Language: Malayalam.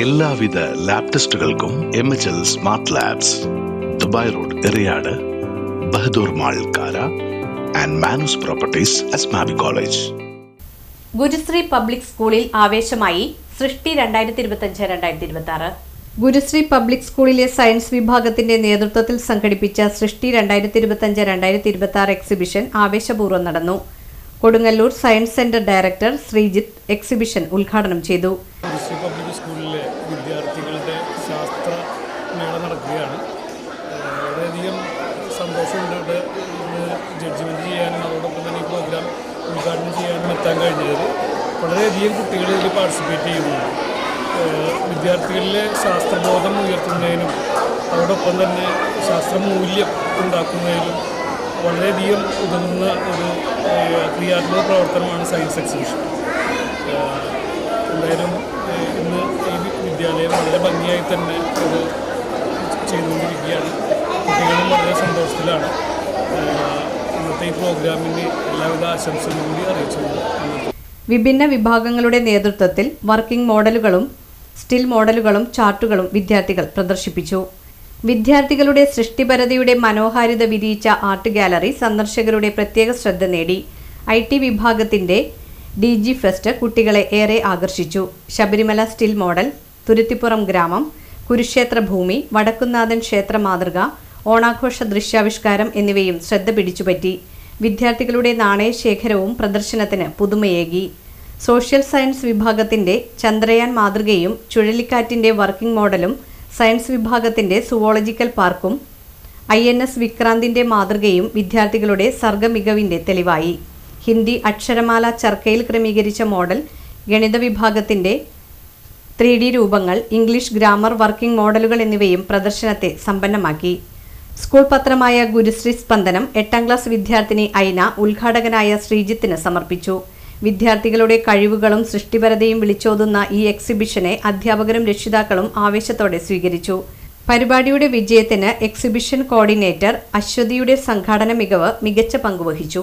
എല്ലാവിധ lab ടെസ്റ്റുകൾക്കും M H L smart labs Dubai road Eriyad Bahadur mall Kara and Manoos properties Asmabi college. Gurusree public സ്കൂളിൽ ആവേശമായി സൃഷ്ടി രണ്ടായിരത്തി ഇരുപത്തഞ്ച് രണ്ടായിരത്തി ഇരുപത്തി ആറ് ഗുരുശ്രീ പബ്ലിക് സ്കൂളിലെ സയൻസ് വിഭാഗത്തിന്റെ നേതൃത്വത്തിൽ സംഘടിപ്പിച്ച സൃഷ്ടി രണ്ടായിരത്തി ഇരുപത്തഞ്ച് രണ്ടായിരത്തി ഇരുപത്തി ആറ് എക്സിബിഷൻ ആവേശപൂർവം നടന്നു. Kodungallur science centre director Sreejith exhibition ഉദ്ഘാടനം ചെയ്തു. ഗുരുശ്രീ പബ്ലിക് ശാസ്ത്ര മേള നടക്കുകയാണ്. വളരെയധികം സന്തോഷമുണ്ട് ഇവിടെ ജഡ്ജ്മെന്റ് ചെയ്യാനും അതോടൊപ്പം തന്നെ ഈ പ്രോഗ്രാം ഉദ്ഘാടനം ചെയ്യാനും എത്താൻ കഴിഞ്ഞത്. വളരെയധികം കുട്ടികൾ ഇതിൽ പാർട്ടിസിപ്പേറ്റ് ചെയ്യുന്നുണ്ട്. വിദ്യാർത്ഥികളിലെ ശാസ്ത്രബോധം ഉയർത്തുന്നതിനും അതോടൊപ്പം തന്നെ ശാസ്ത്രമൂല്യം ഉണ്ടാക്കുന്നതിനും വളരെയധികം ഉതകുന്ന ഒരു ക്രിയാത്മക പ്രവർത്തനമാണ് സയൻസ് എക്സിബിഷൻ എന്തായാലും ഇന്ന് ഈ വിദ്യാലയം വളരെ ഭംഗിയായി തന്നെ അത് ചെയ്തുകൊണ്ടിരിക്കുകയാണ് കുട്ടികളും ഏഹ് ഇന്നത്തെ ഈ പ്രോഗ്രാമിന് എല്ലാവിധ ആശംസകളും കൂടി അറിയിച്ചുകൊണ്ട് വിഭിന്ന വിഭാഗങ്ങളുടെ നേതൃത്വത്തിൽ വർക്കിംഗ് മോഡലുകളും സ്റ്റിൽ മോഡലുകളും ചാർട്ടുകളും വിദ്യാർത്ഥികൾ പ്രദർശിപ്പിച്ചു. വിദ്യാർത്ഥികളുടെ സൃഷ്ടിപരതയുടെ മനോഹാരിത വിരിയിച്ച ആർട്ട് ഗാലറി സന്ദർശകരുടെ പ്രത്യേക ശ്രദ്ധ നേടി. ഐ ടി വിഭാഗത്തിന്റെ ഡി ജി ഫെസ്റ്റ് കുട്ടികളെ ഏറെ ആകർഷിച്ചു. ശബരിമല സ്റ്റിൽ മോഡൽ തുരുത്തിപ്പുറം ഗ്രാമം കുരുക്ഷേത്ര ഭൂമി വടക്കുന്നാഥൻ ക്ഷേത്ര മാതൃക ഓണാഘോഷ ദൃശ്യാവിഷ്കാരം എന്നിവയും ശ്രദ്ധ പിടിച്ചുപറ്റി. വിദ്യാർത്ഥികളുടെ നാണയശേഖരവും പ്രദർശനത്തിന് പുതുമയേകി. സോഷ്യൽ സയൻസ് വിഭാഗത്തിന്റെ ചന്ദ്രയാൻ മാതൃകയും ചുഴലിക്കാറ്റിന്റെ വർക്കിംഗ് മോഡലും സയൻസ് വിഭാഗത്തിന്റെ സുവോളജിക്കൽ പാർക്കും ഐ എൻ എസ് വിക്രാന്തിന്റെ മാതൃകയും വിദ്യാർത്ഥികളുടെ സർഗമികവിന്റെ തെളിവായി. ഹിന്ദി അക്ഷരമാല ചർക്കയിൽ ക്രമീകരിച്ച മോഡൽ ഗണിത വിഭാഗത്തിന്റെ ത്രീ ഡി രൂപങ്ങൾ ഇംഗ്ലീഷ് ഗ്രാമർ വർക്കിംഗ് മോഡലുകൾ എന്നിവയും പ്രദർശനത്തെ സമ്പന്നമാക്കി. സ്കൂൾ പത്രമായ ഗുരുശ്രീ സ്പന്ദനം എട്ടാം ക്ലാസ് വിദ്യാർത്ഥിനി ഐന ഉദ്ഘാടകനായ ശ്രീജിത്തിന് സമർപ്പിച്ചു. വിദ്യാർത്ഥികളുടെ കഴിവുകളും സൃഷ്ടിപരതയും വിളിച്ചോതുന്ന ഈ എക്സിബിഷനെ അധ്യാപകരും രക്ഷിതാക്കളും ആവേശത്തോടെ സ്വീകരിച്ചു. പരിപാടിയുടെ വിജയത്തിന് എക്സിബിഷൻ കോർഡിനേറ്റർ അശ്വതിയുടെ സംഘാടന മികവ് മികച്ച പങ്കുവഹിച്ചു.